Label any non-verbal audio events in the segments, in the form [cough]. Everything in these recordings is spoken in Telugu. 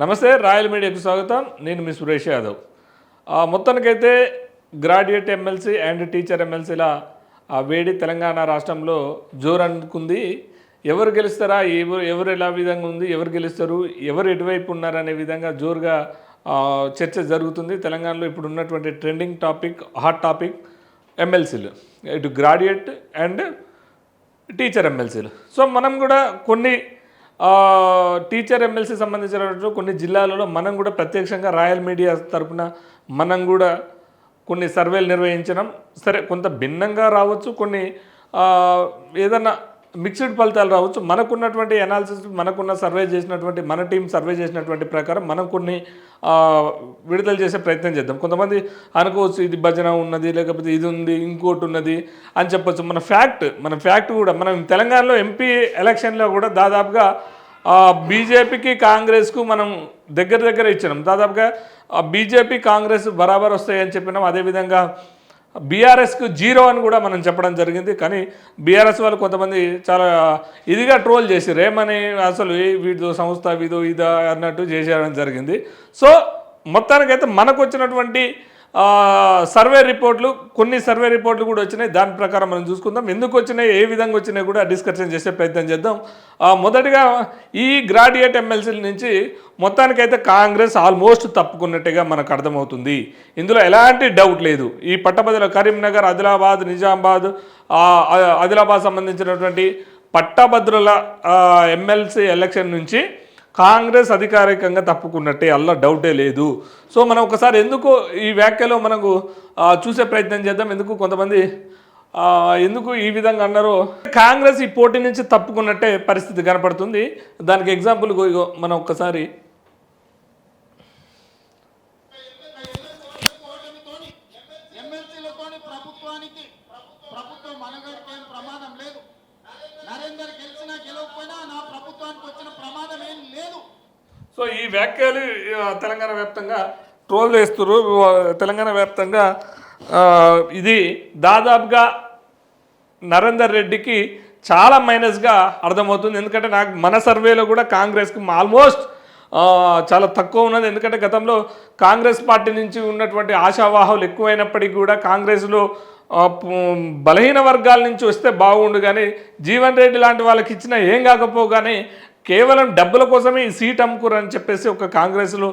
నమస్తే రాయల్ మీడియాకు స్వాగతం. నేను మీ సురేష్ యాదవ్. మొత్తానికైతే గ్రాడ్యుయేట్ ఎమ్మెల్సీ అండ్ టీచర్ ఎమ్మెల్సీల ఆ వేడి తెలంగాణ రాష్ట్రంలో జోరు అనుకుంది ఎవరు గెలుస్తారా ఎవరు ఎవరు ఎలా విధంగా ఉంది ఎవరు గెలుస్తారు ఎవరు ఎటువైపు ఉన్నారనే విధంగా జోరుగా చర్చ జరుగుతుంది. తెలంగాణలో ఇప్పుడు ఉన్నటువంటి ట్రెండింగ్ టాపిక్ హాట్ టాపిక్ ఎమ్మెల్సీలు. ఇటు గ్రాడ్యుయేట్ అండ్ టీచర్ ఎమ్మెల్సీలు. సో మనం కూడా కొన్ని టీచర్ ఎమ్మెల్సీ సంబంధించినటువంటి కొన్ని జిల్లాలలో మనం కూడా ప్రత్యక్షంగా రాయల్ మీడియా తరపున మనం కూడా కొన్ని సర్వేలు నిర్వహించడం. సరే కొంత భిన్నంగా రావచ్చు కొన్ని ఏదన్నా మిక్స్డ్ ఫలితాలు రావచ్చు. మనకున్నటువంటి అనాలిసిస్ మనకున్న సర్వే చేసినటువంటి మన టీం సర్వే చేసినటువంటి ప్రకారం మనం కొన్ని విడుదల చేసే ప్రయత్నం చేద్దాం. కొంతమంది అనుకోవచ్చు ఇది భజన ఉన్నది లేకపోతే ఇది ఉంది ఇంకోటి ఉన్నది అని చెప్పొచ్చు. మన ఫ్యాక్ట్ మన ఫ్యాక్ట్ కూడా మనం తెలంగాణలో ఎంపీ ఎలక్షన్లో కూడా దాదాపుగా బీజేపీకి కాంగ్రెస్కు మనం దగ్గర దగ్గర ఇచ్చినాం. దాదాపుగా బీజేపీ కాంగ్రెస్ బరాబర్ వస్తాయని చెప్పినాం. అదేవిధంగా బీఆర్ఎస్కు జీరో అని కూడా మనం చెప్పడం జరిగింది. కానీ బీఆర్ఎస్ వాళ్ళు కొంతమంది చాలా ఇదిగా ట్రోల్ చేసి రేమని అసలు వీటిదో వీడిదో సంస్థ వీదో ఇదా అన్నట్టు చేసేయడం జరిగింది. సో మొత్తానికైతే మనకు వచ్చినటువంటి సర్వే రిపోర్ట్లు కొన్ని సర్వే రిపోర్ట్లు కూడా వచ్చినాయి. దాని ప్రకారం మనం చూసుకుందాం. ఎందుకు వచ్చినాయి? ఏ విధంగా వచ్చినాయి కూడా డిస్కషన్ చేసే ప్రయత్నం చేద్దాం. మొదటిగా ఈ గ్రాడ్యుయేట్ ఎమ్మెల్సీల నుంచి మొత్తానికైతే కాంగ్రెస్ ఆల్మోస్ట్ తప్పుకున్నట్టుగా మనకు అర్థమవుతుంది. ఇందులో ఎలాంటి డౌట్ లేదు. ఈ పట్టభద్రుల కరీంనగర్ ఆదిలాబాద్ నిజామాబాద్ ఆదిలాబాద్ సంబంధించినటువంటి పట్టభద్రుల ఎమ్మెల్సీ ఎలక్షన్ నుంచి కాంగ్రెస్ అధికారికంగా తప్పుకున్నట్టే అల్ల డౌటే లేదు. సో మనం ఒకసారి ఎందుకు ఈ వ్యాఖ్యలో మనకు చూసే ప్రయత్నం చేద్దాం. ఎందుకు కొంతమంది ఎందుకు ఈ విధంగా అన్నారో. కాంగ్రెస్ ఈ పోటీ నుంచి తప్పుకున్నట్టే పరిస్థితి కనపడుతుంది. దానికి ఎగ్జాంపుల్ మనం ఒక్కసారి ఎమ్మెల్సీలతోని ప్రభుత్వానికి ప్రభుత్వ మనుగడకి ఏం ప్రమాదం లేదు నరేందర్ గెలిచినా గెలవకపోయినా నా ప్రభుత్వానికి వచ్చిన ప్రమాదం ఏం లేదు సో ఈ వ్యాఖ్యలు తెలంగాణ వ్యాప్తంగా ట్రోల్ చేస్తున్నారు తెలంగాణ వ్యాప్తంగా ఇది దాదాపుగా నరేందర్ రెడ్డికి చాలా మైనస్గా అర్థమవుతుంది. ఎందుకంటే నాకు మన సర్వేలో కూడా కాంగ్రెస్కి ఆల్మోస్ట్ చాలా తక్కువ ఉన్నది. ఎందుకంటే గతంలో కాంగ్రెస్ పార్టీ నుంచి ఉన్నటువంటి ఆశావాహాలు ఎక్కువైనప్పటికీ కూడా కాంగ్రెస్లో బలహీన వర్గాల నుంచి వస్తే బాగుండు. కానీ జీవన్ రెడ్డి లాంటి వాళ్ళకి ఇచ్చినా ఏం కాకపోగానే కేవలం డబ్బుల కోసమే ఈ సీట్ అమ్ముకురు అని చెప్పేసి ఒక కాంగ్రెస్లో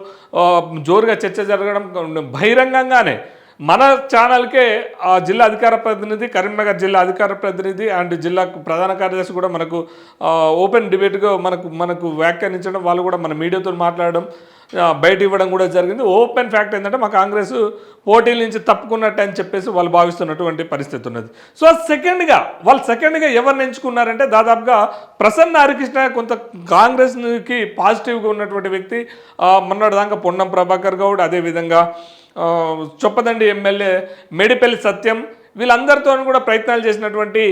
జోరుగా చర్చ జరగడం బహిరంగంగానే మన ఛానల్కే ఆ జిల్లా అధికార ప్రతినిధి కరీంనగర్ జిల్లా అధికార ప్రతినిధి అండ్ జిల్లా ప్రధాన కార్యదర్శి కూడా మనకు ఓపెన్ డిబేట్గా మనకు మనకు వ్యాఖ్యానించడం వాళ్ళు కూడా మన మీడియాతో మాట్లాడడం బయట ఇవ్వడం కూడా జరిగింది. ఓపెన్ ఫ్యాక్ట్ ఏంటంటే మా కాంగ్రెస్ పోటీల నుంచి తప్పుకున్నట్టు అని చెప్పేసి వాళ్ళు భావిస్తున్నటువంటి పరిస్థితి ఉన్నది. సో సెకండ్గా వాళ్ళు సెకండ్గా ఎవరిని ఎంచుకున్నారంటే దాదాపుగా ప్రసన్న హరికృష్ణ కొంత కాంగ్రెస్కి పాజిటివ్గా ఉన్నటువంటి వ్యక్తి మొన్నటి మొన్నటిదాకా పొన్నం ప్రభాకర్ గౌడ్ అదేవిధంగా చొప్పదండి ఎమ్మెల్యే మేడిపల్లి సత్యం వీళ్ళందరితో కూడా ప్రయత్నాలు చేసినటువంటి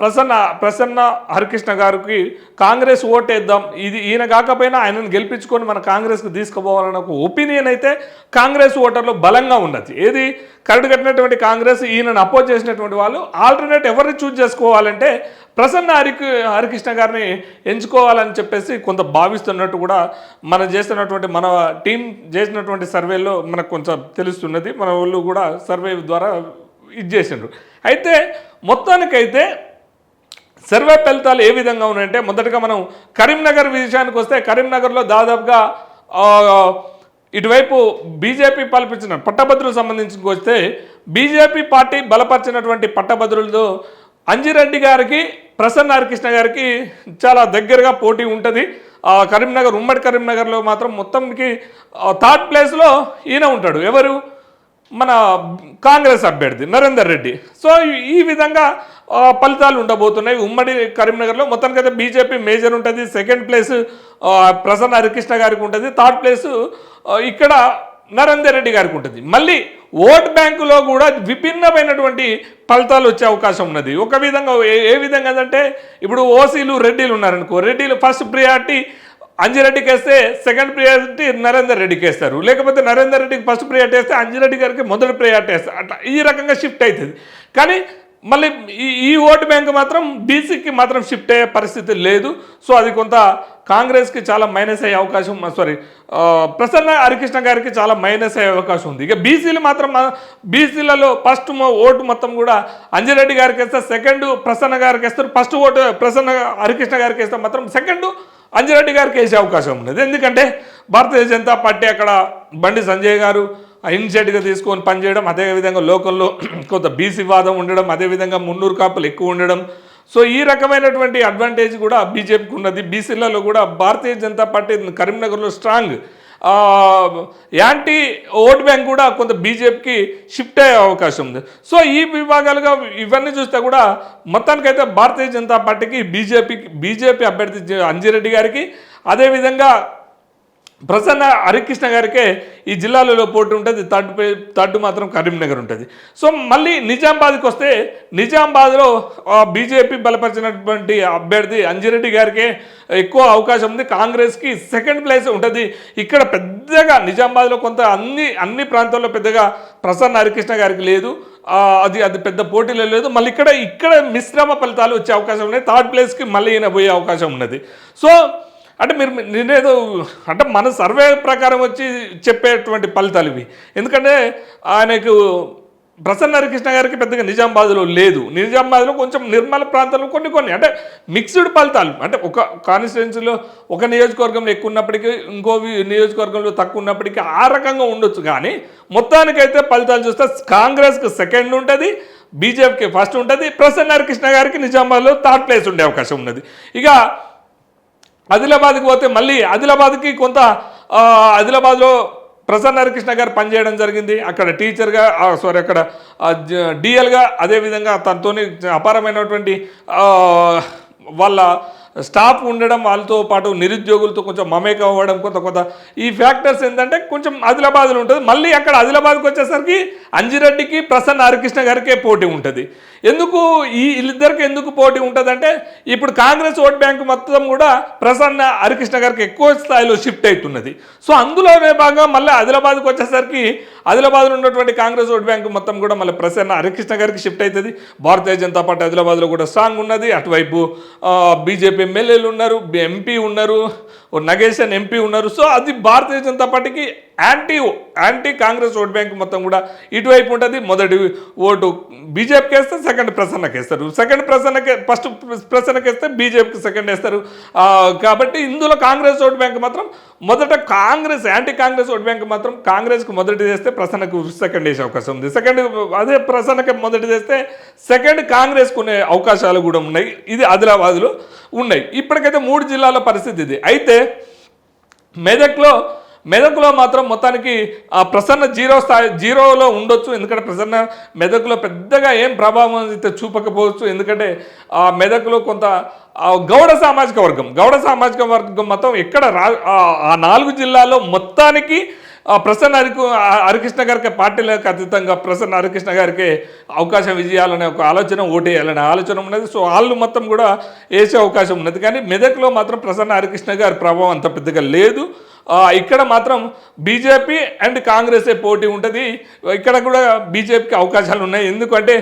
ప్రసన్న ప్రసన్న హరికృష్ణ గారికి కాంగ్రెస్ ఓటేద్దాం. ఇది ఈయన కాకపోయినా ఆయనను గెలిపించుకొని మన కాంగ్రెస్కి తీసుకుపోవాలన్న ఒక ఒపీనియన్ అయితే కాంగ్రెస్ ఓటర్లో బలంగా ఉన్నది. ఏది? కరడు కట్టినటువంటి కాంగ్రెస్ ఈయనను అపోజ్ చేసినటువంటి వాళ్ళు ఆల్టర్నేట్ ఎవరిని చూజ్ చేసుకోవాలంటే ప్రసన్న హరికి హరికృష్ణ గారిని ఎంచుకోవాలని చెప్పేసి కొంత భావిస్తున్నట్టు కూడా మనం చేస్తున్నటువంటి మన టీం చేసినటువంటి సర్వేలో మనకు కొంచెం తెలుస్తున్నది. మన వాళ్ళు కూడా సర్వే ద్వారా ఇది చేసిండ్రు. అయితే మొత్తానికైతే సర్వే ఫలితాలు ఏ విధంగా ఉన్నాయంటే మొదటగా మనం కరీంనగర్ విషయానికి వస్తే కరీంనగర్లో దాదాపుగా ఇటువైపు బీజేపీ పాల్పించిన పట్టభద్రులకు సంబంధించి వస్తే బీజేపీ పార్టీ బలపరిచినటువంటి పట్టభద్రులతో అంజిరెడ్డి గారికి ప్రసన్న హరికృష్ణ గారికి చాలా దగ్గరగా పోటీ ఉంటుంది. ఆ, కరీంనగర్ ఉమ్మడి కరీంనగర్లో మాత్రం మొత్తంకి థర్డ్ ప్లేస్లో ఈయన ఉంటాడు. ఎవరు? మన కాంగ్రెస్ అభ్యర్థి నరేందర్ రెడ్డి. సో ఈ- విధంగా ఫలితాలు ఉండబోతున్నాయి. ఉమ్మడి కరీంనగర్లో మొత్తానికైతే బీజేపీ మేజర్ ఉంటుంది. సెకండ్ ప్లేస్ ప్రసన్న హరికృష్ణ గారికి ఉంటుంది. థర్డ్ ప్లేస్ ఇక్కడ నరేందర్ రెడ్డి గారికి ఉంటుంది. మళ్ళీ ఓట్ బ్యాంకులో కూడా విభిన్నమైనటువంటి ఫలితాలు వచ్చే అవకాశం ఉన్నది. ఒక విధంగా ఏ- ఏ విధంగా అంటే ఇప్పుడు ఓసీలు రెడ్డిలు ఉన్నారనుకో రెడ్డిలు ఫస్ట్ ప్రియారిటీ అంజిరెడ్డికి వేస్తే సెకండ్ ప్రియారిటీ నరేందర్ రెడ్డికి వేస్తారు లేకపోతే నరేందర్ రెడ్డికి ఫస్ట్ ప్రియారిటీ వేస్తే అంజిరెడ్డి గారికి మొదటి ప్రియారిటీ వేస్తారు అట్లా ఈ రకంగా షిఫ్ట్ అవుతుంది కానీ మళ్ళీ ఈ ఈ ఓటు బ్యాంక్ మాత్రం బీసీకి మాత్రం షిఫ్ట్ అయ్యే పరిస్థితి లేదు. సో అది కొంత కాంగ్రెస్కి చాలా మైనస్ అయ్యే అవకాశం సారీ ప్రసన్న హరికృష్ణ గారికి చాలా మైనస్ అయ్యే అవకాశం ఉంది. ఇక బీసీలు మాత్రం బీసీలలో ఫస్ట్ ఓటు మొత్తం కూడా అంజిరెడ్డి గారికి వేస్తే సెకండ్ ప్రసన్న గారికి వేస్తారు. ఫస్ట్ ఓటు ప్రసన్న హరికృష్ణ గారికి వేస్తే మాత్రం సెకండ్ అంజిరెడ్డి గారికి వేసే అవకాశం ఉన్నది. ఎందుకంటే భారతీయ జనతా పార్టీ అక్కడ బండి సంజయ్ గారు ఇనిషియేటివ్గా తీసుకొని పనిచేయడం అదేవిధంగా లోకల్లో [clears throat] కొంత బీసీ వాదం ఉండడం అదేవిధంగా మున్నూరు కాపులు ఎక్కువ ఉండడం. సో ఈ రకమైనటువంటి అడ్వాంటేజ్ కూడా బీజేపీకి ఉన్నది. బీసీలలో కూడా భారతీయ జనతా పార్టీ కరీంనగర్లో స్ట్రాంగ్ యాంటీ ఓట్ బ్యాంక్ కూడా కొంత బీజేపీకి షిఫ్ట్ అయ్యే అవకాశం ఉంది. సో ఈ విభాగాలుగా ఇవన్నీ చూస్తే కూడా మొత్తానికైతే భారతీయ జనతా పార్టీకి బీజేపీకి బీజేపీ అభ్యర్థి అంజిరెడ్డి గారికి అదేవిధంగా ప్రసన్న హరికృష్ణ గారికే ఈ జిల్లాలలో పోటీ ఉంటుంది థర్డ్ థర్డ్ మాత్రం కరీంనగర్ ఉంటుంది. సో మళ్ళీ నిజామాబాద్కి వస్తే నిజామాబాద్లో బీజేపీ బలపరిచినటువంటి అభ్యర్థి అంజిరెడ్డి గారికే ఎక్కువ అవకాశం ఉంది. కాంగ్రెస్కి సెకండ్ ప్లేస్ ఉంటుంది. ఇక్కడ పెద్దగా నిజామాబాద్లో కొంత అన్ని అన్ని ప్రాంతాల్లో పెద్దగా ప్రసన్న హరికృష్ణ గారికి లేదు. అది అది పెద్ద పోటీలో లేదు. మళ్ళీ ఇక్కడ ఇక్కడ మిశ్రమ ఫలితాలు వచ్చే అవకాశం ఉన్నాయి. థర్డ్ ప్లేస్కి మళ్ళీ ఈయన పోయే అవకాశం ఉన్నది. సో అంటే మీరు నేనేదో అంటే మన సర్వే ప్రకారం వచ్చి చెప్పేటువంటి ఫలితాలు ఇవి. ఎందుకంటే ఆయనకు ప్రసన్న హరికృష్ణ గారికి పెద్దగా నిజామాబాద్లో లేదు. నిజామాబాద్లో కొంచెం నిర్మల ప్రాంతాల్లో కొన్ని కొన్ని అంటే మిక్స్డ్ ఫలితాలు. అంటే ఒక కాన్స్టిట్యున్సీలో ఒక నియోజకవర్గంలో ఎక్కువ ఉన్నప్పటికీ ఇంకో నియోజకవర్గంలో తక్కువ ఉన్నప్పటికీ ఆ రకంగా ఉండొచ్చు. కానీ మొత్తానికైతే ఫలితాలు చూస్తే కాంగ్రెస్కి సెకండ్ ఉంటుంది బీజేపీకి ఫస్ట్ ఉంటుంది ప్రసన్న హరికృష్ణ గారికి నిజామాబాద్లో థర్డ్ ప్లేస్ ఉండే అవకాశం ఉన్నది. ఇక ఆదిలాబాద్కి పోతే మళ్ళీ ఆదిలాబాద్కి కొంత ఆదిలాబాద్లో ప్రసన్న హరికృష్ణ గారు పనిచేయడం జరిగింది. అక్కడ టీచర్గా సారీ అక్కడ డిఎల్గా అదేవిధంగా తనతోని అపారమైనటువంటి వాళ్ళ స్టాఫ్ ఉండడం వాళ్ళతో పాటు నిరుద్యోగులతో కొంచెం మమేకం అవ్వడం కొంత కొంత. ఈ ఫ్యాక్టర్స్ ఏంటంటే కొంచెం ఆదిలాబాద్లో ఉంటుంది. మళ్ళీ అక్కడ ఆదిలాబాద్కి వచ్చేసరికి అంజిరెడ్డికి ప్రసన్న హరికృష్ణ గారికే పోటీ ఉంటుంది. ఎందుకు ఈ వీళ్ళిద్దరికి ఎందుకు పోటీ ఉంటుందంటే ఇప్పుడు కాంగ్రెస్ ఓట్ బ్యాంక్ మొత్తం కూడా ప్రసన్న హరికృష్ణ గారికి ఎక్కువ స్థాయిలో షిఫ్ట్ అవుతున్నది. సో అందులోనే భాగంగా మళ్ళీ ఆదిలాబాద్కి వచ్చేసరికి ఆదిలాబాద్లో ఉన్నటువంటి కాంగ్రెస్ ఓట్ బ్యాంక్ మొత్తం కూడా మళ్ళీ ప్రసన్న హరికృష్ణ గారికి షిఫ్ట్ అవుతుంది. భారతీయ జనతా పార్టీ ఆదిలాబాద్లో కూడా స్ట్రాంగ్ ఉన్నది. అటువైపు బీజేపీ ఎమ్మెల్యేలు ఉన్నారు ఎంపీ ఉన్నారు ఓ ఎంపీ ఉన్నారు. సో అది భారతీయ జనతా పార్టీకి anti anti Congress vote bank మొత్తం కూడా ఇటువైపు ఉంటుంది మొదటి ఓటు బీజేపీకి వేస్తే సెకండ్ ప్రసన్నకి వేస్తారు. సెకండ్ ప్రసన్నకి ఫస్ట్ ప్రసన్నకి వేస్తే బీజేపీకి సెకండ్ వేస్తారు. కాబట్టి ఇందులో కాంగ్రెస్ ఓట్ బ్యాంక్ మాత్రం మొదట Congress anti Congress vote bank మాత్రం కాంగ్రెస్కి మొదటి వేస్తే ప్రసన్నకు సెకండ్ వేసే అవకాశం ఉంది. సెకండ్ అదే ప్రసన్నకి మొదటి వేస్తే సెకండ్ కాంగ్రెస్ కొనే అవకాశాలు కూడా ఉన్నాయి. ఇది ఆదిలాబాద్లో ఉన్నాయి. ఇప్పటికైతే మూడు జిల్లాల పరిస్థితి ఇది. అయితే మెదక్లో మెదకులో మాత్రం మొత్తానికి ఆ ప్రసన్న జీరో స్థాయి జీరోలో ఉండొచ్చు. ఎందుకంటే ప్రసన్న మెదకులో పెద్దగా ఏం ప్రభావం అయితే చూపకపోవచ్చు. ఎందుకంటే ఆ మెదకులో కొంత గౌడ సామాజిక వర్గం గౌడ సామాజిక వర్గం మొత్తం ఎక్కడ రా ఆ- నాలుగు జిల్లాల్లో మొత్తానికి ప్రసన్న హరికి హరికృష్ణ గారికి పార్టీలకు అతీతంగా ప్రసన్న హరికృష్ణ గారికి అవకాశం ఇవ్వాలనే ఒక ఆలోచన ఓటేయాలనే ఆలోచన ఉన్నది. సో వాళ్ళు మొత్తం కూడా వేసే అవకాశం ఉన్నది. కానీ మెదక్లో మాత్రం ప్రసన్న హరికృష్ణ గారి ప్రభావం అంత పెద్దగా లేదు. ఇక్కడ మాత్రం బీజేపీ అండ్ కాంగ్రెసే పోటీ ఉంటుంది. ఇక్కడ కూడా బీజేపీకి అవకాశాలు ఉన్నాయి. ఎందుకంటే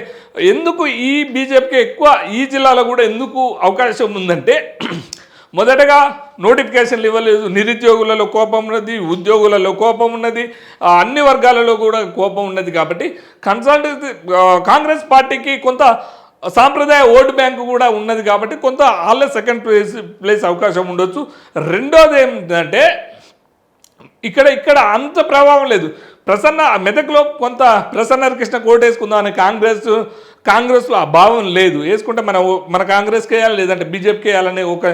ఎందుకు ఈ బీజేపీకి ఎక్కువ ఈ జిల్లాలో కూడా ఎందుకు అవకాశం ఉందంటే మొదటగా నోటిఫికేషన్లు ఇవ్వలేదు. నిరుద్యోగులలో కోపం ఉన్నది ఉద్యోగులలో కోపం ఉన్నది అన్ని వర్గాలలో కూడా కోపం ఉన్నది కాబట్టి కన్సల్టెన్సీ కాంగ్రెస్ పార్టీకి కొంత సాంప్రదాయ ఓటు బ్యాంకు కూడా ఉన్నది కాబట్టి కొంత వాళ్ళే సెకండ్ ప్లేస్ ప్లేస్ అవకాశం ఉండొచ్చు. రెండోది ఏంటంటే ఇక్కడ ఇక్కడ అంత ప్రభావం లేదు. ప్రసన్న మెదక్లో కొంత ప్రసన్న కృష్ణ కోటేసుకుందామని కాంగ్రెస్ కాంగ్రెస్లో ఆ భావం లేదు. వేసుకుంటే మన ఓ- మన కాంగ్రెస్కి వేయాలి లేదంటే బీజేపీకి వేయాలనే ఒక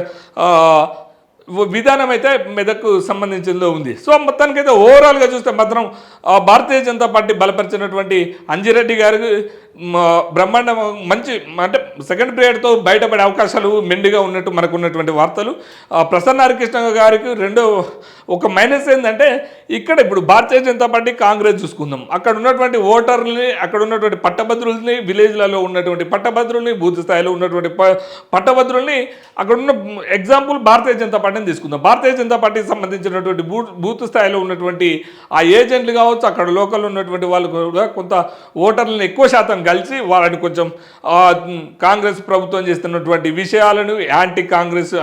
విధానం అయితే మెదక్కు సంబంధించిందో ఉంది. సో మొత్తానికైతే ఓవరాల్గా చూస్తే మాత్రం భారతీయ జనతా పార్టీ బలపరిచినటువంటి అంజిరెడ్డి గారికి బ్రహ్మాండం మంచి అంటే సెకండ్ పీరియడ్తో బయటపడే అవకాశాలు మెండుగా ఉన్నట్టు మనకు ఉన్నటువంటి వార్తలు ప్రసన్న హరికృష్ణ గారికి రెండో ఒక మైనస్ ఏంటంటే ఇక్కడ ఇప్పుడు భారతీయ జనతా పార్టీ కాంగ్రెస్ చూసుకుందాం. అక్కడ ఉన్నటువంటి ఓటర్లని అక్కడ ఉన్నటువంటి పట్టభద్రుల్ని విలేజ్లలో ఉన్నటువంటి పట్టభద్రుల్ని బూత్ స్థాయిలో ఉన్నటువంటి ప- పట్టభద్రుల్ని అక్కడ ఉన్న ఎగ్జాంపుల్ భారతీయ జనతా పార్టీని తీసుకుందాం. భారతీయ జనతా పార్టీకి సంబంధించినటువంటి బూత్ బూత్ స్థాయిలో ఉన్నటువంటి ఆ ఏజెంట్లు కావచ్చు అక్కడ లోకల్లో ఉన్నటువంటి వాళ్ళు కూడా కొంత ఓటర్లను ఎక్కువ శాతం కలిసి వాళ్ళని కొంచెం కాంగ్రెస్ ప్రభుత్వం చేస్తున్నటువంటి విషయాలను యాంటీ కాంగ్రెస్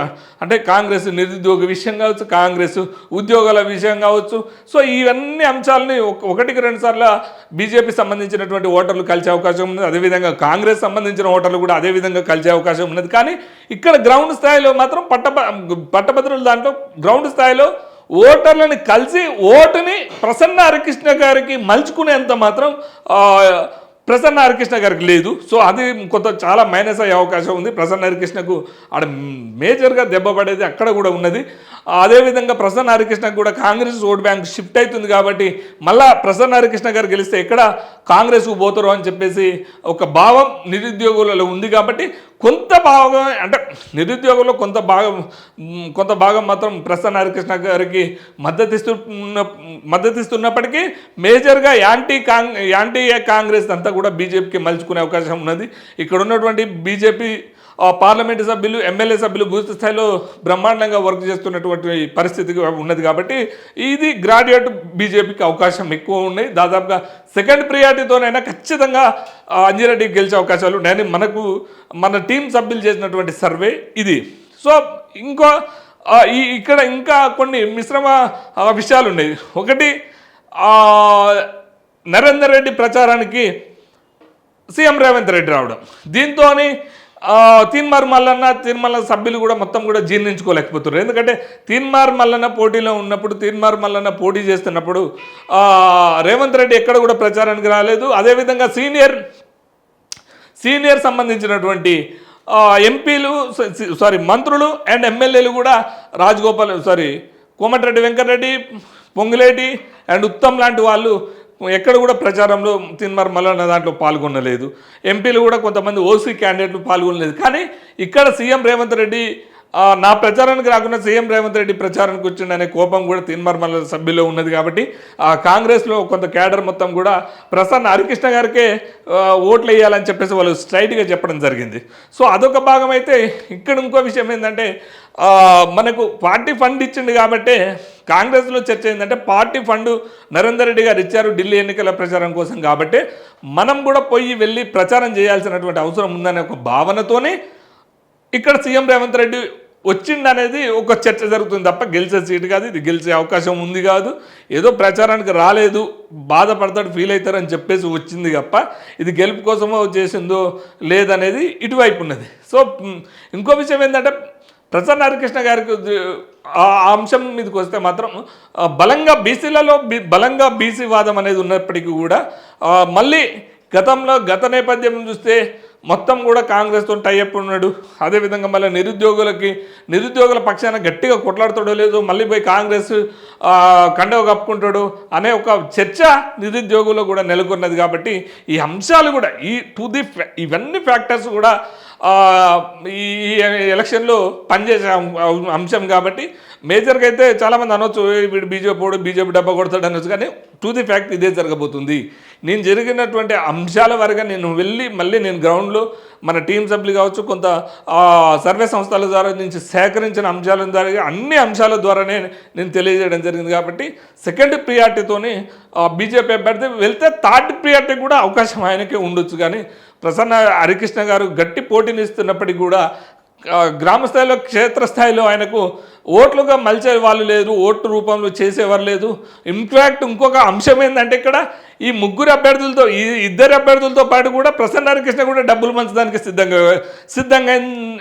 అంటే కాంగ్రెస్ నిరుద్యోగ విషయం కావచ్చు కాంగ్రెస్ ఉద్యోగాల విషయం కావచ్చు. సో ఇవన్నీ అంశాలని ఒక- ఒకటికి రెండు సార్లు బీజేపీ సంబంధించినటువంటి ఓటర్లు కలిసే అవకాశం ఉంది అదేవిధంగా కాంగ్రెస్ సంబంధించిన ఓటర్లు కూడా అదే విధంగా కలిసే అవకాశం ఉన్నది. కానీ ఇక్కడ గ్రౌండ్ స్థాయిలో మాత్రం పట్టభ పట్టభద్రుల దాంట్లో గ్రౌండ్ స్థాయిలో ఓటర్లను కలిసి ఓటుని ప్రసన్న హరికృష్ణ గారికి మలుచుకునేంత మాత్రం ప్రసన్న హరికృష్ణ గారికి లేదు. సో అది కొంత చాలా మైనస్ అయ్యే అవకాశం ఉంది. ప్రసన్న హరికృష్ణకు ఆడ మేజర్గా దెబ్బ పడేది అక్కడ కూడా ఉన్నది. అదేవిధంగా ప్రసన్న హరికృష్ణ కూడా కాంగ్రెస్ ఓట్ బ్యాంక్ షిఫ్ట్ అవుతుంది కాబట్టి మళ్ళా ప్రసన్న హరికృష్ణ గారు గెలిస్తే ఎక్కడ కాంగ్రెస్కు పోతారు అని చెప్పేసి ఒక భావం నిరుద్యోగులలో ఉంది కాబట్టి కొంత భాగం అంటే నిరుద్యోగంలో కొంత భాగం కొంత భాగం మాత్రం ప్రసన్న హరికృష్ణ గారికి మద్దతిస్తున్న మద్దతిస్తున్నప్పటికీ మేజర్గా యాంటీ కాంగ్ యాంటీ కాంగ్రెస్ అంతా కూడా బీజేపీకి మలుచుకునే అవకాశం ఉన్నది. ఇక్కడ ఉన్నటువంటి బీజేపీ పార్లమెంటు సభ్యులు ఎమ్మెల్యే సభ్యులు బూత్ స్థాయిలో బ్రహ్మాండంగా వర్క్ చేస్తున్నటువంటి పరిస్థితి ఉన్నది కాబట్టి ఇది గ్రాడ్యుయేట్ బీజేపీకి అవకాశం ఎక్కువ ఉన్నాయి. దాదాపుగా సెకండ్ ప్రియారిటీతోనైనా ఖచ్చితంగా అంజిరెడ్డి గెలిచే అవకాశాలు ఉన్నాయని మనకు మన టీం సభ్యులు చేసినటువంటి సర్వే ఇది. సో ఇంకో ఈ ఇక్కడ ఇంకా కొన్ని మిశ్రమ విషయాలు ఉన్నాయి. ఒకటి నరేందర్ రెడ్డి ప్రచారానికి సీఎం రేవంత్ రెడ్డి రావడం. దీంతో తీన్మార్ మల్లన్న తీన్మల్ల సభ్యులు కూడా మొత్తం కూడా జీర్ణించుకోలేకపోతున్నారు. ఎందుకంటే తీన్మార్ మల్లన్న పోటీలో ఉన్నప్పుడు తీన్మార్ మల్లన్న పోటీ చేస్తున్నప్పుడు రేవంత్ రెడ్డి ఎక్కడ కూడా ప్రచారానికి రాలేదు. అదేవిధంగా సీనియర్ సీనియర్ సంబంధించినటువంటి ఎంపీలు సారీ మంత్రులు అండ్ ఎమ్మెల్యేలు కూడా రాజగోపాల్ సారీ కోమటిరెడ్డి వెంకటరెడ్డి పొంగులేటి అండ్ ఉత్తమ్ లాంటి వాళ్ళు ఎక్కడ కూడా ప్రచారంలో తిన్మర్ మల్లన్న దాంట్లో పాల్గొనలేదు. ఎంపీలు కూడా కొంతమంది ఓసీ క్యాండిడేట్లు పాల్గొనలేదు. కానీ ఇక్కడ సీఎం రేవంత్ రెడ్డి నా ప్రచారానికి రాకుండా సీఎం రేవంత్ రెడ్డి ప్రచారానికి వచ్చిండనే కోపం కూడా తీన్మర్మల సభ్యుల్లో ఉన్నది కాబట్టి ఆ కాంగ్రెస్లో కొంత క్యాడర్ మొత్తం కూడా ప్రసన్న హరికృష్ణ గారికే ఓట్లు వేయాలని చెప్పేసి వాళ్ళు స్ట్రైట్గా చెప్పడం జరిగింది. సో అదొక భాగం అయితే ఇక్కడ ఇంకో విషయం ఏంటంటే మనకు పార్టీ ఫండ్ ఇచ్చిండు కాబట్టి కాంగ్రెస్లో చర్చ ఏంటంటే పార్టీ ఫండ్ నరేందర్ రెడ్డి గారు ఇచ్చారు ఢిల్లీ ఎన్నికల ప్రచారం కోసం కాబట్టి మనం కూడా పోయి వెళ్ళి ప్రచారం చేయాల్సినటువంటి అవసరం ఉందనే ఒక భావనతోనే ఇక్కడ సీఎం రేవంత్ రెడ్డి వచ్చిండు అనేది ఒక చర్చ జరుగుతుంది తప్ప గెలిచే సీటు కాదు ఇది గెలిచే అవకాశం ఉంది కాదు. ఏదో ప్రచారానికి రాలేదు బాధపడతాడు ఫీల్ అవుతారని చెప్పేసి వచ్చింది తప్ప ఇది గెలుపు కోసమో చేసిందో లేదనేది ఇటువైపు ఉన్నది. సో ఇంకో విషయం ఏంటంటే ప్రసన్న హరికృష్ణ గారికి ఆ అంశం మీదకి వస్తే మాత్రం బలంగా బీసీలలో బలంగా బీసీ వాదం అనేది ఉన్నప్పటికీ కూడా మళ్ళీ గతంలో గత నేపథ్యం చూస్తే మొత్తం కూడా కాంగ్రెస్తో టైఅప్ ఉన్నాడు. అదేవిధంగా మళ్ళీ నిరుద్యోగులకి నిరుద్యోగుల పక్షాన గట్టిగా కొట్లాడుతాడో లేదో మళ్ళీ పోయి కాంగ్రెస్ కండవ కప్పుకుంటాడు అనే ఒక చర్చ నిరుద్యోగుల్లో కూడా నెలకొన్నది కాబట్టి ఈ అంశాలు కూడా ఈ టు ది ఇవన్నీ ఫ్యాక్టర్స్ కూడా ఈ ఎలక్షన్లో పనిచేసే అంశం కాబట్టి మేజర్గా అయితే చాలామంది అనొచ్చు వీడు బీజేపీ పోడు బీజేపీ డబ్బా కొడతాడు అనొచ్చు. కానీ టు ది ఫ్యాక్ట్ ఇదే జరగబోతుంది. నేను జరిగినటువంటి అంశాల వరకు నేను వెళ్ళి మళ్ళీ నేను గ్రౌండ్లో మన టీం సభ్యులు కావచ్చు కొంత సర్వే సంస్థల ద్వారా నుంచి సేకరించిన అంశాల ద్వారా అన్ని అంశాల ద్వారానే నేను తెలియజేయడం జరిగింది కాబట్టి సెకండ్ ప్రియారిటీతోని బీజేపీ అభ్యర్థి వెళ్తే థర్డ్ ప్రియారిటీ కూడా అవకాశం ఆయనకే ఉండొచ్చు. కానీ ప్రసన్న హరికృష్ణ గారు గట్టి పోటీనిస్తున్నప్పటికీ కూడా గ్రామస్థాయిలో క్షేత్రస్థాయిలో ఆయనకు ఓట్లుగా మలిచే వాళ్ళు లేరు ఓటు రూపంలో చేసేవారు లేదు. ఇన్ఫ్యాక్ట్ ఇంకొక అంశం ఏంటంటే ఇక్కడ ఈ ముగ్గురు అభ్యర్థులతో ఈ ఇద్దరు అభ్యర్థులతో పాటు కూడా ప్రసన్న హరికృష్ణ కూడా డబ్బులు పంచడానికి సిద్ధంగా సిద్ధంగా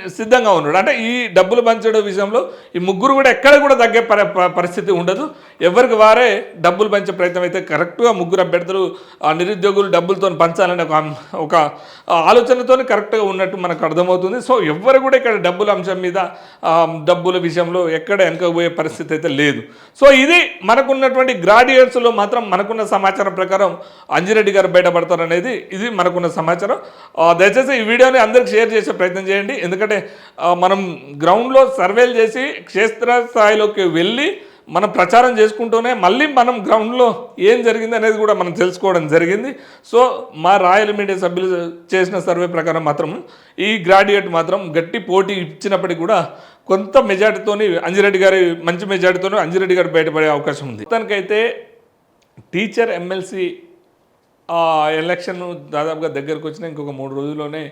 సిద్ధంగా ఉన్నాడు. అంటే ఈ డబ్బులు పంచడం విషయంలో ఈ ముగ్గురు కూడా ఎక్కడ కూడా తగ్గే ప- పరిస్థితి ఉండదు. ఎవరికి వారే డబ్బులు పంచే ప్రయత్నం అయితే కరెక్ట్గా ముగ్గురు అభ్యర్థులు నిరుద్యోగులు డబ్బులతో పంచాలనే ఒక ఒక ఆలోచనతో కరెక్ట్గా ఉన్నట్టు మనకు అర్థమవుతుంది. సో ఎవరు కూడా ఇక్కడ డబ్బుల అంశం మీద డబ్బుల విషయంలో ఎక్కడ వెనకపోయే పరిస్థితి అయితే లేదు. సో ఇది మనకున్నటువంటి గ్రాడ్యుయేట్స్లో మాత్రం మనకున్న సమాచారం ప్రకారం అంజిరెడ్డి గారు బయటపడతారు అనేది ఇది మనకున్న సమాచారం. దయచేసి ఈ వీడియోని అందరికి షేర్ చేసే ప్రయత్నం చేయండి. ఎందుకంటే ఎందుకంటే మనం గ్రౌండ్లో సర్వేలు చేసి క్షేత్ర స్థాయిలోకి వెళ్ళి మనం ప్రచారం చేసుకుంటూనే మళ్ళీ మనం గ్రౌండ్లో ఏం జరిగింది అనేది కూడా మనం తెలుసుకోవడం జరిగింది. సో మా రాయల్ మీడియా సభ్యులు చేసిన సర్వే ప్రకారం మాత్రం ఈ గ్రాడ్యుయేట్ మాత్రం గట్టి పోటీ ఇచ్చినప్పటికీ కూడా కొంత మెజార్టీతోని అంజిరెడ్డి గారి మంచి మెజార్టీతోని అంజిరెడ్డి గారు బయటపడే అవకాశం ఉంది. తనకైతే టీచర్ ఎమ్మెల్సీ ఎలక్షన్ దాదాపుగా దగ్గరకు వచ్చిన ఇంకొక మూడు రోజుల్లోనే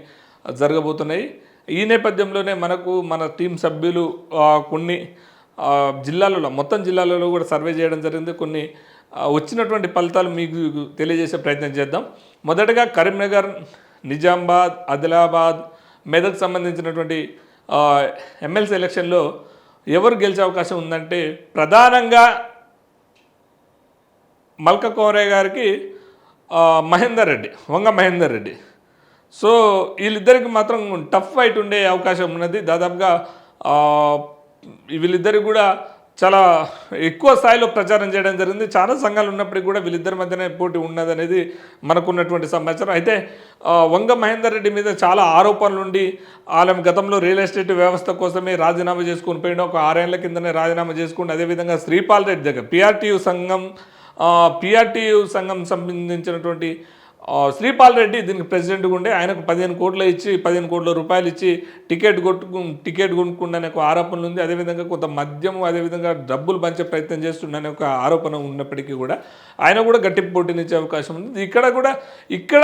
జరగబోతున్నాయి. ఈ నేపథ్యంలోనే మనకు మన టీం సభ్యులు కొన్ని జిల్లాలలో మొత్తం జిల్లాలలో కూడా సర్వే చేయడం జరిగింది. కొన్ని వచ్చినటువంటి ఫలితాలు మీకు తెలియజేసే ప్రయత్నం చేద్దాం. మొదటగా కరీంనగర్ నిజామాబాద్ ఆదిలాబాద్ మెదక్ సంబంధించినటువంటి ఎమ్మెల్సీ ఎలక్షన్లో ఎవరు గెలిచే అవకాశం ఉందంటే ప్రధానంగా మల్క కోరయ్య గారికి మహేందర్ రెడ్డి వంగ మహేందర్ రెడ్డి. సో వీళ్ళిద్దరికి మాత్రం టఫ్ ఫైట్ ఉండే అవకాశం ఉన్నది. దాదాపుగా వీళ్ళిద్దరికి కూడా చాలా ఎక్కువ స్థాయిలో ప్రచారం చేయడం జరిగింది. చాలా సంఘాలు ఉన్నప్పటికీ కూడా వీళ్ళిద్దరి మధ్యనే పోటీ ఉన్నదనేది మనకున్నటువంటి సమాచారం. అయితే వంగ మహేందర్ రెడ్డి మీద చాలా ఆరోపణలు ఉండి గతంలో రియల్ ఎస్టేట్ వ్యవస్థ కోసమే రాజీనామా చేసుకుని పోయిన ఒక ఆరేళ్ళ కిందనే రాజీనామా చేసుకుని అదేవిధంగా శ్రీపాల్ రెడ్డి దగ్గర పిఆర్టీయు సంఘం పిఆర్టీయు సంఘం సంబంధించినటువంటి శ్రీపాల్ రెడ్డి దీనికి ప్రెసిడెంట్ ఉండే ఆయనకు పదిహేను కోట్లు ఇచ్చి పదిహేను కోట్ల రూపాయలు ఇచ్చి టికెట్ కొట్టుకు టికెట్ కొనుక్కుండనే ఒక ఆరోపణలు ఉంది. అదేవిధంగా కొంత మద్యం అదేవిధంగా డబ్బులు పంచే ప్రయత్నం చేస్తుండనే ఒక ఆరోపణ ఉన్నప్పటికీ కూడా ఆయన కూడా గట్టి పోటీనిచ్చే అవకాశం ఉంది. ఇక్కడ కూడా ఇక్కడ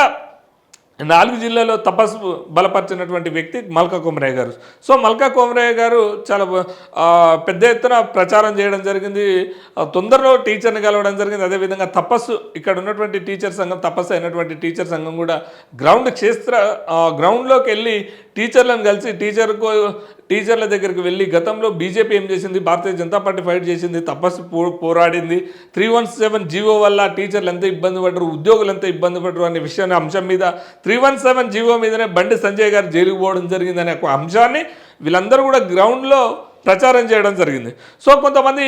నాలుగు జిల్లాలో తపస్సు బలపరిచినటువంటి వ్యక్తి మల్కా కొమరయ్య గారు. సో మల్కా కొమరయ్య గారు చాలా పెద్ద ఎత్తున ప్రచారం చేయడం జరిగింది. తొందరలో టీచర్ని కలవడం జరిగింది. అదేవిధంగా తపస్సు ఇక్కడ ఉన్నటువంటి టీచర్ సంఘం తపస్సు అయినటువంటి టీచర్ సంఘం కూడా గ్రౌండ్ క్షేత్ర గ్రౌండ్లోకి వెళ్ళి టీచర్లను కలిసి టీచర్కు టీచర్ల దగ్గరికి వెళ్ళి గతంలో బీజేపీ ఏం చేసింది? భారతీయ జనతా పార్టీ ఫైట్ చేసింది తపస్సు పో పోరాడింది. త్రీ వన్ సెవెన్ జీవో వల్ల టీచర్లు ఎంత ఇబ్బంది పడ్డరు ఉద్యోగులు ఎంత ఇబ్బంది పడ్డరు అనే విషయాన్ని అంశం మీద త్రీ వన్ సెవెన్ జీవో మీదనే బండి సంజయ్ గారు జైలుకు పోవడం జరిగింది అనే ఒక అంశాన్ని వీళ్ళందరూ కూడా గ్రౌండ్లో ప్రచారం చేయడం జరిగింది. సో కొంతమంది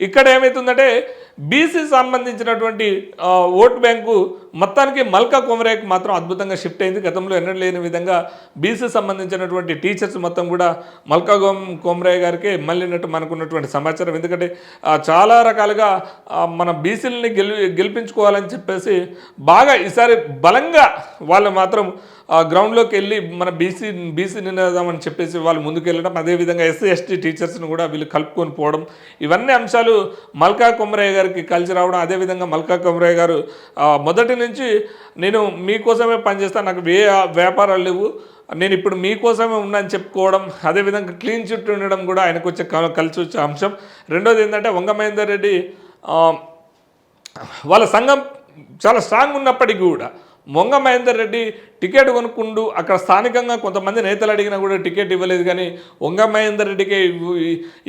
ఇక్కడ ఏమవుతుందంటే బీసీ సంబంధించినటువంటి ఓటు బ్యాంకు మొత్తానికి మల్కా కొమరేకి మాత్రం అద్భుతంగా షిఫ్ట్ అయింది. గతంలో ఎన్నడూ లేని విధంగా బీసీ సంబంధించినటువంటి టీచర్స్ మొత్తం కూడా మల్కా గోమ్ కోమరయ్య గారికి మళ్ళినట్టు మనకున్నటువంటి సమాచారం. ఎందుకంటే చాలా రకాలుగా మన బీసీలని గెలి గెలిపించుకోవాలని చెప్పేసి బాగా ఈసారి బలంగా వాళ్ళు మాత్రం గ్రౌండ్లోకి వెళ్ళి మన బీసీ బీసీ నినాదామని చెప్పేసి వాళ్ళు ముందుకు వెళ్ళడం అదేవిధంగా ఎస్సీ ఎస్టీ టీచర్స్ని కూడా వీళ్ళు కలుపుకొని పోవడం. ఇవన్నీ అంశాలు మల్కా కొమరయ్య గారికి కలిసి రావడం అదేవిధంగా మల్కా కొమరయ్య గారు మొదటి నుంచి నేను మీకోసమే పనిచేస్తాను నాకు వే వ్యాపారాలు లేవు. నేను ఇప్పుడు మీకోసమే ఉన్నాను చెప్పుకోవడం అదేవిధంగా క్లీన్ చుట్టూ ఉండడం కూడా ఆయనకు వచ్చే కలిసి వచ్చే అంశం. రెండోది ఏంటంటే వంగ మహేందర్ రెడ్డి వాళ్ళ సంఘం చాలా స్ట్రాంగ్ ఉన్నప్పటికీ కూడా మొంగ మహేందర్ రెడ్డి టికెట్ కొనుక్కుండు అక్కడ స్థానికంగా కొంతమంది నేతలు అడిగినా కూడా టికెట్ ఇవ్వలేదు. కానీ వంగ మహేందర్ రెడ్డికే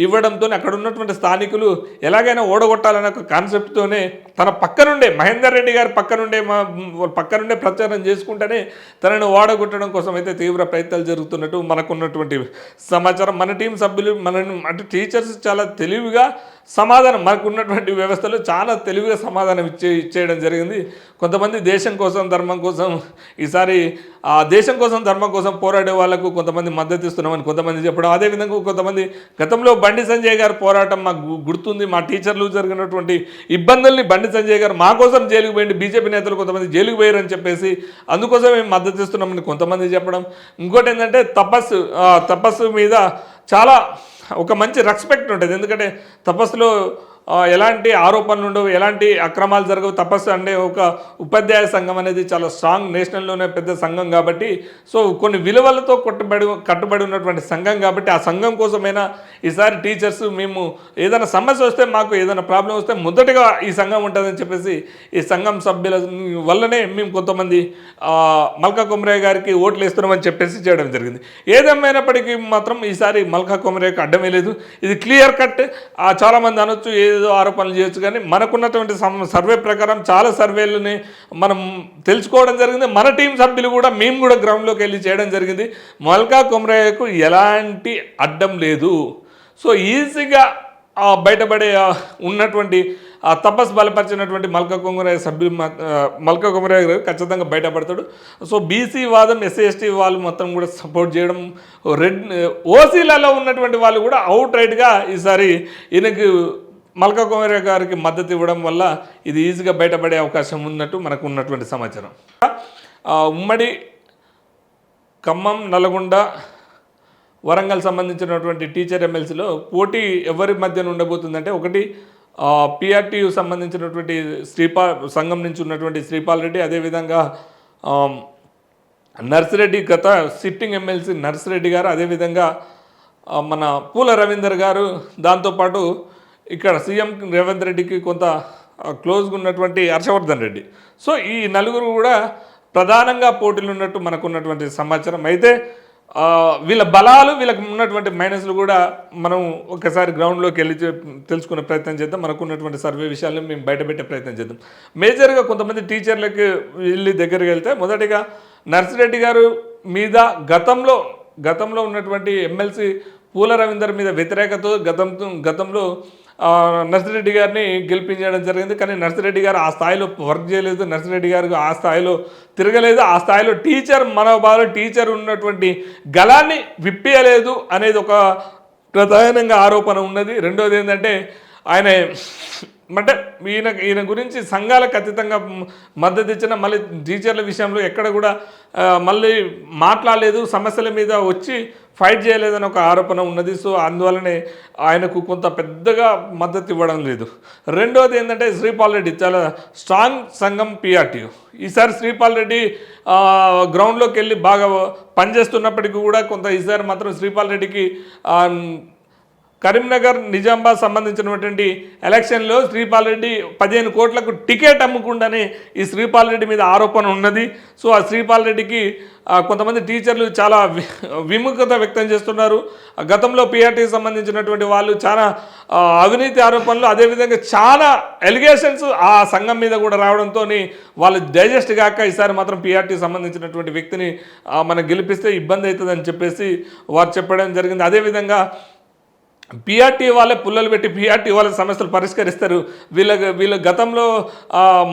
ఇవ్వడంతో అక్కడ ఉన్నటువంటి స్థానికులు ఎలాగైనా ఓడగొట్టాలనే ఒక కాన్సెప్ట్తోనే తన పక్కనుండే మహేందర్ రెడ్డి గారి పక్కనుండే మా పక్కనుండే ప్రచారం చేసుకుంటేనే తనను ఓడగొట్టడం కోసం అయితే తీవ్ర ప్రయత్నాలు జరుగుతున్నట్టు మనకున్నటువంటి సమాచారం. మన టీం సభ్యులు మన అంటే టీచర్స్ చాలా తెలివిగా సమాధానం మనకున్నటువంటి వ్యవస్థలో చాలా తెలివిగా సమాధానం ఇచ్చే ఇచ్చేయడం జరిగింది. కొంతమంది దేశం కోసం ధర్మం కోసం ఈసారి ఆ దేశం కోసం ధర్మం కోసం పోరాడే వాళ్ళకు కొంతమంది మద్దతు ఇస్తున్నామని కొంతమంది చెప్పడం. అదేవిధంగా కొంతమంది గతంలో బండి సంజయ్ గారు పోరాటం మాకు గుర్తుంది. మా టీచర్లు జరిగినటువంటి ఇబ్బందుల్ని బండి సంజయ్ గారు మా కోసం జైలుకు పోయింది బీజేపీ నేతలు కొంతమంది జైలుకు పోయారని చెప్పేసి అందుకోసం మేము మద్దతు ఇస్తున్నామని కొంతమంది చెప్పడం. ఇంకోటి ఏంటంటే తపస్సు ఆ, తపస్సు మీద చాలా ఒక మంచి రెస్పెక్ట్ ఉంటుంది. ఎందుకంటే తపస్సులో ఎలాంటి ఆరోపణలు ఉండవు ఎలాంటి అక్రమాలు జరగవు. తపస్సు అంటే ఒక ఉపాధ్యాయ సంఘం అనేది చాలా స్ట్రాంగ్ నేషనల్లోనే పెద్ద సంఘం కాబట్టి సో కొన్ని విలువలతో కట్టుబడి కట్టుబడి ఉన్నటువంటి సంఘం కాబట్టి ఆ సంఘం కోసమైనా ఈసారి టీచర్స్ మేము ఏదైనా సమస్య వస్తే మాకు ఏదైనా ప్రాబ్లం వస్తే మొదటగా ఈ సంఘం ఉంటుందని చెప్పేసి ఈ సంఘం సభ్యుల వల్లనే మేము కొంతమంది మల్కా కుమరయ్య గారికి ఓట్లు వేస్తున్నామని చెప్పేసి చేయడం జరిగింది. ఏదేమైనప్పటికీ మాత్రం ఈసారి మల్కా కుమరయ్యకు అడ్డమే లేదు. ఇది క్లియర్ కట్ చాలామంది అనొచ్చు ఏ ఏదో ఆరోపణలు చేయొచ్చు కానీ మనకున్నటువంటి సర్వే ప్రకారం చాలా సర్వేలని మనం తెలుసుకోవడం జరిగింది. మన టీం సభ్యులు కూడా మేము కూడా గ్రౌండ్లోకి వెళ్ళి చేయడం జరిగింది. మల్కా కుమ్రయ్యకు ఎలాంటి అడ్డం లేదు. సో ఈజీగా బయటపడే ఉన్నటువంటి తపస్సు బలపరిచినటువంటి మల్కా కుమరయ్య సభ్యులు మల్క కుమరయ్య మల్కా గారు ఖచ్చితంగా బయటపడతాడు. సో బీసీ వాదం ఎస్సీ ఎస్టీ వాళ్ళు మొత్తం కూడా సపోర్ట్ చేయడం రెడ్ ఓసీలలో ఉన్నటువంటి వాళ్ళు కూడా అవుట్ రైట్గా ఈసారి ఈయనకు మల్కా కొమరయ్య గారికి మద్దతు ఇవ్వడం వల్ల ఇది ఈజీగా బయటపడే అవకాశం ఉన్నట్టు మనకు ఉన్నటువంటి సమాచారం ఉమ్మడి ఖమ్మం నల్గొండ వరంగల్ సంబంధించినటువంటి టీచర్ ఎమ్మెల్సీలో పోటీ ఎవరి మధ్యన ఉండబోతుందంటే ఒకటి పిఆర్టీయు సంబంధించినటువంటి శ్రీపాల్ సంఘం నుంచి ఉన్నటువంటి శ్రీపాల్ రెడ్డి అదేవిధంగా నర్సిరెడ్డి గత సిట్టింగ్ ఎమ్మెల్సీ నర్సిరెడ్డి గారు అదేవిధంగా మన పూల రవీందర్ గారు దాంతోపాటు ఇక్కడ సీఎం రేవంత్ రెడ్డికి కొంత క్లోజ్గా ఉన్నటువంటి హర్షవర్ధన్ రెడ్డి. సో ఈ నలుగురు కూడా ప్రధానంగా పోటీలు ఉన్నట్టు మనకు ఉన్నటువంటి సమాచారం. అయితే వీళ్ళ బలాలు వీళ్ళకి ఉన్నటువంటి మైనస్లు కూడా మనం ఒకసారి గ్రౌండ్లోకి వెళ్ళి తెలుసుకునే ప్రయత్నం చేద్దాం. మనకు ఉన్నటువంటి సర్వే విషయాలను మేము బయటపెట్టే ప్రయత్నం చేద్దాం. మేజర్గా కొంతమంది టీచర్లకి వెళ్ళి దగ్గరికి వెళ్తే మొదటిగా నర్సిరెడ్డి గారు మీద గతంలో గతంలో ఉన్నటువంటి ఎమ్మెల్సీ పూల రవీందర్ మీద వ్యతిరేకత గతం గతంలో నర్సిరెడ్డి గారిని గెలిపించడం జరిగింది. కానీ నర్సిరెడ్డి గారు ఆ స్థాయిలో వర్క్ చేయలేదు. నర్సిరెడ్డి గారు ఆ స్థాయిలో తిరగలేదు. ఆ స్థాయిలో టీచర్ మనోభావం టీచర్ ఉన్నటువంటి గలాన్ని విప్పేయలేదు అనేది ఒక ప్రధానంగా ఆరోపణ ఉన్నది. రెండోది ఏంటంటే ఆయన అంటే ఈయన ఈయన గురించి సంఘాలకు అతీతంగా మద్దతు ఇచ్చిన మళ్ళీ టీచర్ల విషయంలో ఎక్కడ కూడా మళ్ళీ మాట్లాడలేదు. సమస్యల మీద వచ్చి ఫైట్ చేయలేదని ఒక ఆరోపణ ఉన్నది. సో అందువల్లనే ఆయనకు కొంత పెద్దగా మద్దతు ఇవ్వడం లేదు. రెండోది ఏంటంటే శ్రీపాల్ రెడ్డి చాలా స్ట్రాంగ్ సంఘం పిఆర్టీ ఈసారి శ్రీపాల్ రెడ్డి గ్రౌండ్లోకి వెళ్ళి బాగా పనిచేస్తున్నప్పటికీ కూడా కొంత ఈసారి మాత్రం శ్రీపాల్ రెడ్డికి కరీంనగర్ నిజామాబాద్ సంబంధించినటువంటి ఎలక్షన్లో శ్రీపాల్ రెడ్డి పదిహేను కోట్లకు టికెట్ అమ్ముకుండానే ఈ శ్రీపాల్ రెడ్డి మీద ఆరోపణ ఉన్నది. సో ఆ శ్రీపాల్ రెడ్డికి కొంతమంది టీచర్లు చాలా వి- విముఖత వ్యక్తం చేస్తున్నారు. గతంలో పిఆర్టీకి సంబంధించినటువంటి వాళ్ళు చాలా అవినీతి ఆరోపణలు అదేవిధంగా చాలా ఎలిగేషన్స్ ఆ సంఘం మీద కూడా రావడంతో వాళ్ళు డైజెస్ట్ కాక ఈసారి మాత్రం పిఆర్టీ సంబంధించినటువంటి వ్యక్తిని మనం గెలిపిస్తే ఇబ్బంది అవుతుందని చెప్పేసి వారు చెప్పడం జరిగింది. అదేవిధంగా పిఆర్టీ వాళ్ళే పుల్లలు పెట్టి పిఆర్టీ వాళ్ళ సమస్యలు పరిష్కరిస్తారు. వీళ్ళ వీళ్ళ గతంలో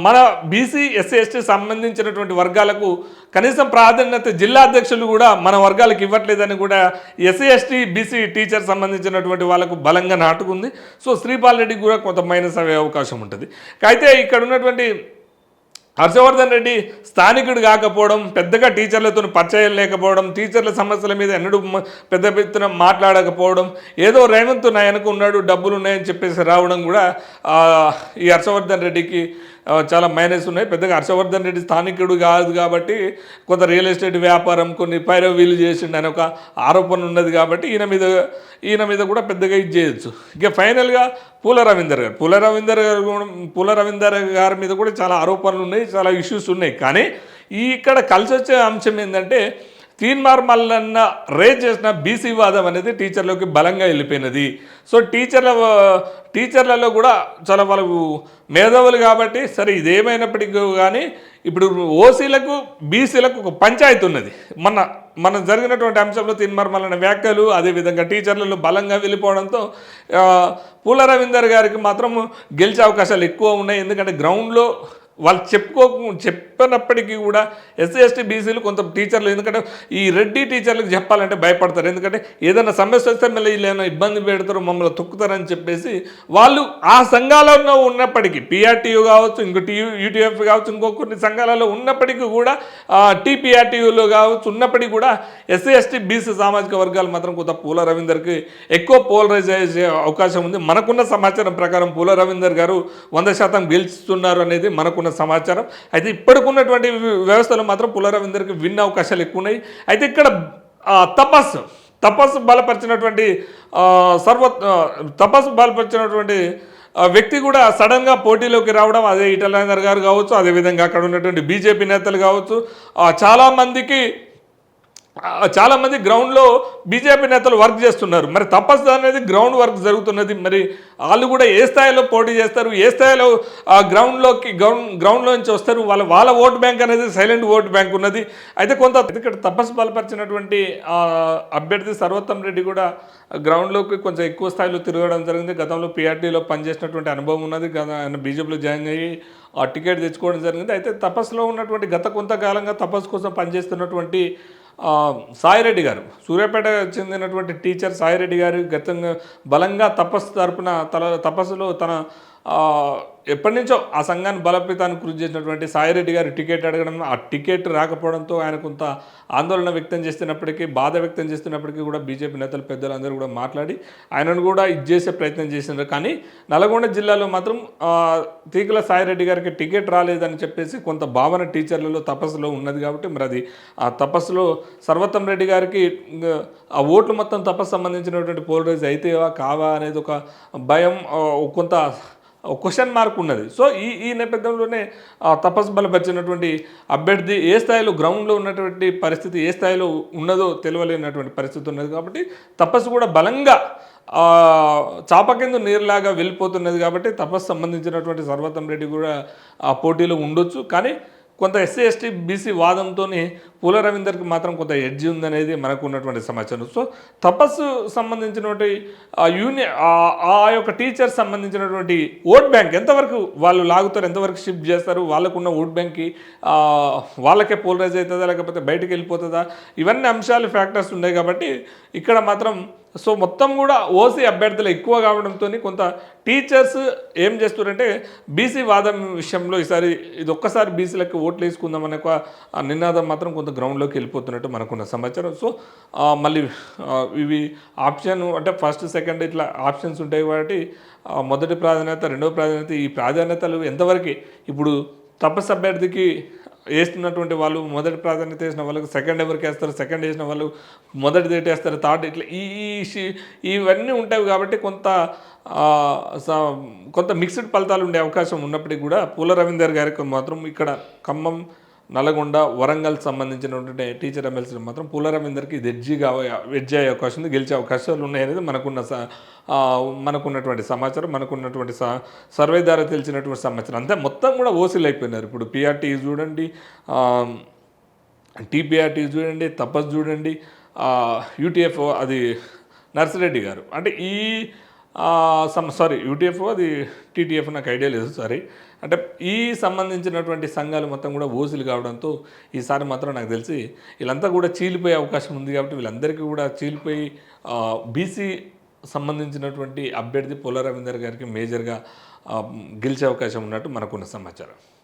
మన బీసీ ఎస్సీ ఎస్టీ సంబంధించినటువంటి వర్గాలకు కనీసం ప్రాధాన్యత జిల్లా అధ్యక్షులు కూడా మన వర్గాలకు ఇవ్వట్లేదని కూడా ఎస్సీ ఎస్టీ బీసీ టీచర్ సంబంధించినటువంటి వాళ్ళకు బలంగా నాటుకుంది. సో శ్రీపాల్ రెడ్డికి కూడా కొంత మైనస్ అయ్యే అవకాశం ఉంటుంది. అయితే ఇక్కడ ఉన్నటువంటి హర్షవర్ధన్ రెడ్డి స్థానికుడు కాకపోవడం పెద్దగా టీచర్లతో పరిచయం లేకపోవడం టీచర్ల సమస్యల మీద ఎన్నడూ పెద్ద ఎత్తున మాట్లాడకపోవడం ఏదో రేవంత్ నాయనకు ఉన్నాడు డబ్బులు ఉన్నాయని చెప్పేసి రావడం కూడా ఈ హర్షవర్ధన్ రెడ్డికి చాలా మైనస్ ఉన్నాయి. పెద్దగా హర్షవర్ధన్ రెడ్డి స్థానికుడు కాదు కాబట్టి కొంత రియల్ ఎస్టేట్ వ్యాపారం కొన్ని పైరవీలు చేసిండు అని ఒక ఆరోపణ ఉన్నది కాబట్టి ఈయన మీద ఈయన మీద కూడా పెద్దగా ఇది చేయొచ్చు. ఇక ఫైనల్గా పూల రవీందర్ గారు. పూల రవీందర్ గారు పూల రవీందర్ గారి మీద కూడా చాలా ఆరోపణలు ఉన్నాయి చాలా ఇష్యూస్ ఉన్నాయి. కానీ ఈ ఇక్కడ కలిసి వచ్చే అంశం ఏంటంటే తీన్మార్ మల్లన్న రేజ్ చేసిన బీసీ వాదం అనేది టీచర్లోకి బలంగా వెళ్ళిపోయినది. సో టీచర్ల టీచర్లలో కూడా చాలా వాళ్ళకు మేధావులు కాబట్టి సరే ఇదేమైనప్పటికీ కానీ ఇప్పుడు ఓసీలకు బీసీలకు ఒక పంచాయతీ ఉన్నది. మన మన జరిగినటువంటి అంశంలో తిన్మర్మలైన వ్యాఖ్యలు అదేవిధంగా టీచర్లలో బలంగా వెళ్ళిపోవడంతో పూల రవీందర్ గారికి మాత్రం గెలిచే అవకాశాలు ఎక్కువ ఉన్నాయి. ఎందుకంటే గ్రౌండ్లో వాళ్ళు చెప్పుకో చెప్పినప్పటికీ కూడా ఎస్సీ ఎస్టీ బీసీలు కొంత టీచర్లు ఎందుకంటే ఈ రెడ్డి టీచర్లకు చెప్పాలంటే భయపడతారు. ఎందుకంటే ఏదైనా సమస్య వస్తే మళ్ళీ వీళ్ళు ఏమైనా ఇబ్బంది పెడతారు మమ్మల్ని తొక్కుతారని చెప్పేసి వాళ్ళు ఆ సంఘాలలో ఉన్నప్పటికీ పీఆర్టీయూ కావచ్చు ఇంకోటి యూటీఎఫ్ కావచ్చు ఇంకో కొన్ని సంఘాలలో ఉన్నప్పటికీ కూడా టీపీఆర్టీయూలో కావచ్చు ఉన్నప్పటికీ కూడా ఎస్సీ ఎస్టీ బీసీ సామాజిక వర్గాలు మాత్రం కొంత పూల రవీందర్కి ఎక్కువ పోలరైజ్ అయ్యే అవకాశం ఉంది. మనకున్న సమాచారం ప్రకారం పూల రవీందర్ గారు వంద శాతం గెలుస్తున్నారు అనేది మనకున్న సమాచారం. అయితే ఇప్పటికున్నటువంటి వ్య- వ్యవస్థలో మాత్రం పూల విన్న విన్ అవకాశాలు ఎక్కువ ఉన్నాయి అయితే ఇక్కడ తపస్సు తపస్సు బలపరిచినటువంటి సర్వ తపస్సు బలపరిచినటువంటి వ్యక్తి కూడా సడన్గా పోటీలోకి రావడం అదే ఈటలైనర్ గారు కావచ్చు అదేవిధంగా అక్కడ ఉన్నటువంటి బీజేపీ నేతలు కావచ్చు చాలామందికి చాలామంది గ్రౌండ్లో బీజేపీ నేతలు వర్క్ చేస్తున్నారు. మరి తపస్సు అనేది గ్రౌండ్ వర్క్ జరుగుతున్నది. మరి వాళ్ళు కూడా ఏ స్థాయిలో పోటీ చేస్తారు? ఏ స్థాయిలో ఆ గ్రౌండ్లోకి గ్రౌండ్ గ్రౌండ్లో నుంచి వస్తారు? వాళ్ళ వాళ్ళ ఓట్ బ్యాంక్ అనేది సైలెంట్ ఓట్ బ్యాంక్ ఉన్నది. అయితే కొంత ఇక్కడ తపస్సు బలపరిచినటువంటి అభ్యర్థి సర్వోత్తం రెడ్డి కూడా గ్రౌండ్లోకి కొంచెం ఎక్కువ స్థాయిలో తిరగడం జరిగింది. గతంలో పీఆర్టీలో పనిచేసినటువంటి అనుభవం ఉన్నది. గత ఆయన బీజేపీలో జాయిన్ అయ్యి ఆ టికెట్ తెచ్చుకోవడం జరిగింది. అయితే తపస్సులో ఉన్నటువంటి గత కొంతకాలంగా తపస్సు కోసం పనిచేస్తున్నటువంటి సాయిరెడ్డి గారు. సూర్యాపేట చెందినటువంటి టీచర్ సాయిరెడ్డి గారు గతంగా బలంగా తపస్సు తరపున తల తపస్సులో తన ఎప్పటి నుంచో ఆ సంఘాన్ని బలపేతాన్ని కృషి చేసినటువంటి సాయిరెడ్డి గారు టికెట్ అడగడం ఆ టికెట్ రాకపోవడంతో ఆయన కొంత ఆందోళన వ్యక్తం చేస్తున్నప్పటికీ బాధ వ్యక్తం చేస్తున్నప్పటికీ కూడా బీజేపీ నేతలు పెద్దలు అందరూ కూడా మాట్లాడి ఆయనను కూడా ఇది చేసే ప్రయత్నం చేసినారు. కానీ నల్గొండ జిల్లాలో మాత్రం తీగల సాయిరెడ్డి గారికి టికెట్ రాలేదని చెప్పేసి కొంత భావన టీచర్లలో తపస్సులో ఉన్నది కాబట్టి మరి అది ఆ తపస్సులో సర్వతం రెడ్డి గారికి ఆ ఓట్లు మొత్తం తపస్సు సంబంధించినటువంటి పోలరైజ్ అయితేవా కావా అనేది ఒక భయం కొంత క్వశ్చన్ మార్క్ ఉన్నది. సో ఈ ఈ నేపథ్యంలోనే ఆ, తపస్సు బలపరిచినటువంటి అభ్యర్థి ఏ స్థాయిలో గ్రౌండ్లో ఉన్నటువంటి పరిస్థితి ఏ స్థాయిలో ఉన్నదో తెలియలేనటువంటి పరిస్థితి ఉన్నది కాబట్టి తపస్సు కూడా బలంగా చాప కింద నీరులాగా వెళ్ళిపోతున్నది కాబట్టి తపస్సు సంబంధించినటువంటి సర్వతం రెడ్డి కూడా ఆ పోటీలో ఉండొచ్చు. కానీ కొంత ఎస్సీ ఎస్టీ బీసీ వాదంతో పూల రవీందర్కి మాత్రం కొంత ఎడ్జి ఉందనేది మనకు ఉన్నటువంటి సమాచారం. సో తపస్సు సంబంధించినటువంటి యూనియన్ యూని ఆ- ఆ యొక్క టీచర్ సంబంధించినటువంటి ఓట్ బ్యాంక్ ఎంతవరకు వాళ్ళు లాగుతారు ఎంతవరకు షిఫ్ట్ చేస్తారు వాళ్ళకున్న ఓట్ బ్యాంక్కి వాళ్ళకే పోలరైజ్ అవుతుందా లేకపోతే బయటకు వెళ్ళిపోతుందా ఇవన్నీ అంశాలు ఫ్యాక్టర్స్ ఉన్నాయి కాబట్టి ఇక్కడ మాత్రం సో మొత్తం కూడా ఓసీ అభ్యర్థులు ఎక్కువ కావడంతో కొంత టీచర్స్ ఏం చేస్తున్నారంటే బీసీ వాదం విషయంలో ఈసారి ఇది ఒక్కసారి బీసీలకు ఓట్లు వేసుకుందాం అనే ఒక నినాదం మాత్రం కొంత గ్రౌండ్లోకి వెళ్ళిపోతున్నట్టు మనకున్న సమాచారం. సో మళ్ళీ ఇవి ఆప్షన్ అంటే ఫస్ట్ సెకండ్ ఇట్లా ఆప్షన్స్ ఉంటాయి కాబట్టి మొదటి ప్రాధాన్యత రెండవ ప్రాధాన్యత ఈ ప్రాధాన్యతలు ఎంతవరకు ఇప్పుడు తపస్సు అభ్యర్థికి వేస్తున్నటువంటి వాళ్ళు మొదటి ప్రాధాన్యత వేసిన వాళ్ళకి సెకండ్ ఎవరికి వేస్తారు? సెకండ్ వేసిన వాళ్ళు మొదటి డేట్ వేస్తారు థర్డ్ ఇట్లా ఈ ఇవన్నీ ఉంటాయి కాబట్టి కొంత స- కొంత మిక్స్డ్ ఫలితాలు ఉండే అవకాశం ఉన్నప్పటికీ కూడా పూల రవీందర్ గారికి మాత్రం ఇక్కడ ఖమ్మం నల్గొండ వరంగల్ సంబంధించినటువంటి టీచర్ ఎమ్మెల్సీలు మాత్రం పూల రవీందర్కి ఇది అయ్యే అవకాశం ఉంది. గెలిచే అవకాశాలు ఉన్నాయనేది మనకున్న స- మనకున్నటువంటి సమాచారం మనకున్నటువంటి స సర్వే ద్వారా తెలిసినటువంటి సమాచారం. అంతే మొత్తం కూడా ఓసీలు అయిపోయినారు. ఇప్పుడు పిఆర్టీ చూడండి టీపీఆర్టీ చూడండి తపస్ చూడండి యూటీఎఫ్ అది నర్సిరెడ్డి గారు. అంటే ఈ సారీ యూటీఎఫ్ అది టీటీఎఫ్ నాకు ఐడియా లేదు సారీ అంటే ఈ సంబంధించినటువంటి సంఘాలు మొత్తం కూడా ఓసులు కావడంతో ఈసారి మాత్రం నాకు తెలిసి వీళ్ళంతా కూడా చీలిపోయే అవకాశం ఉంది కాబట్టి వీళ్ళందరికీ కూడా చీలిపోయి బీసీ సంబంధించినటువంటి అభ్యర్థి పోల రవీందర్ గారికి మేజర్గా గెలిచే అవకాశం ఉన్నట్టు మనకున్న సమాచారం.